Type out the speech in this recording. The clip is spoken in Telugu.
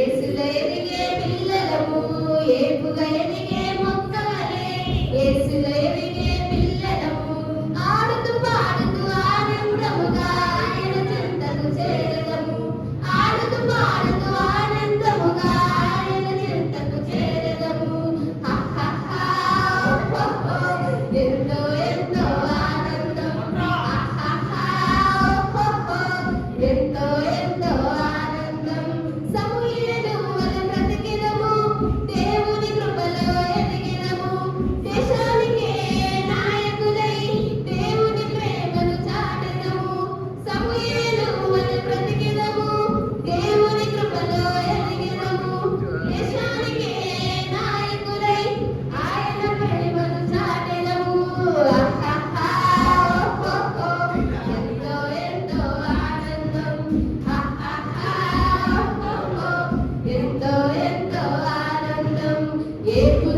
ఏపుగా ఎదిగే పిల్లలము ఏపుగా ఎదిగే Ele